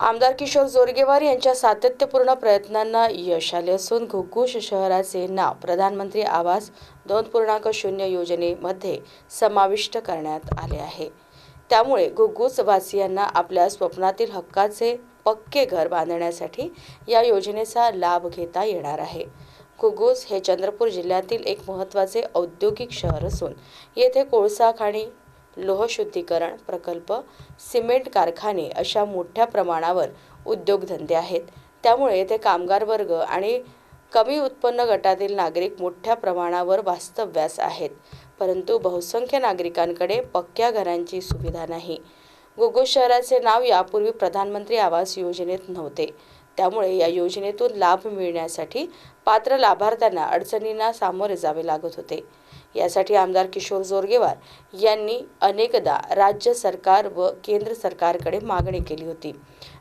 आमदार किशोर जोरगेवार यांच्या सातत्यपूर्ण प्रयत्नांना यश आले असून घुग्गुस शहराचे नाव प्रधानमंत्री आवास दोन पूर्णांक शून्य योजनेमध्ये समाविष्ट करण्यात आले आहे. त्यामुळे घुग्गुस वासियांना आपल्या स्वप्नातील हक्काचे पक्के घर बांधण्यासाठी या योजनेचा लाभ घेता येणार आहे. घुग्गुस हे चंद्रपूर जिल्ह्यातील एक महत्त्वाचे औद्योगिक शहर असून येथे कोळसा खाणी लोहशुद्धीकरण प्रकल्प सिमेंट कारखाने अशा मोठ्या प्रमाणावर उद्योगधंदे आहेत. त्यामुळे येथे कामगार वर्ग आणि कमी उत्पन्न गटातील नागरिक मोठ्या प्रमाणावर वास्तव्यास आहेत. परंतु बहुसंख्य नागरिकांकडे पक्क्या घरांची सुविधा नाही. गोगो शहराचे नाव यापूर्वी प्रधानमंत्री आवास योजनेत नव्हते. त्यामुळे या योजनेतून लाभ मिळण्यासाठी पात्र लाभार्थ्यांना अडचणींना सामोरे जावे लागत होते. यासाठी आमदार किशोर जोरगेवार यांनी अनेकदा राज्य सरकार व केंद्र सरकारकडे मागणी केली होती.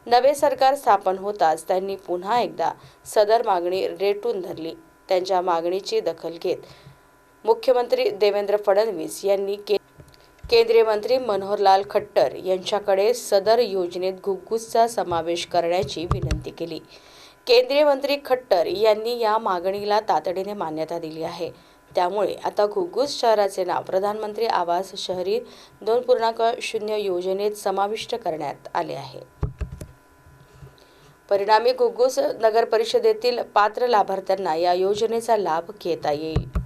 नवे सरकार स्थापन होताच त्यांनी पुन्हा एकदा सदर मागणी रेटून धरली. त्यांच्या मागणीची दखल घेत मुख्यमंत्री देवेंद्र फडणवीस यांनी के केंद्रीय मंत्री मनोहरलाल खट्टर यांच्याकडे सदर योजनेत घुग्गुसचा समावेश करण्याची विनंती केली. केंद्रीय मंत्री खट्टर यांनी या मागणीला तातडीने मान्यता दिली आहे. त्यामुळे आता घुग्गुस शहराचे नाव प्रधानमंत्री आवास शहरी दोन पूर्णांक शून्य योजनेत समाविष्ट करण्यात आले आहे. परिणामी घुग्गुस नगर परिषदेतील पात्र लाभार्थ्यांना या योजनेचा लाभ घेता येईल.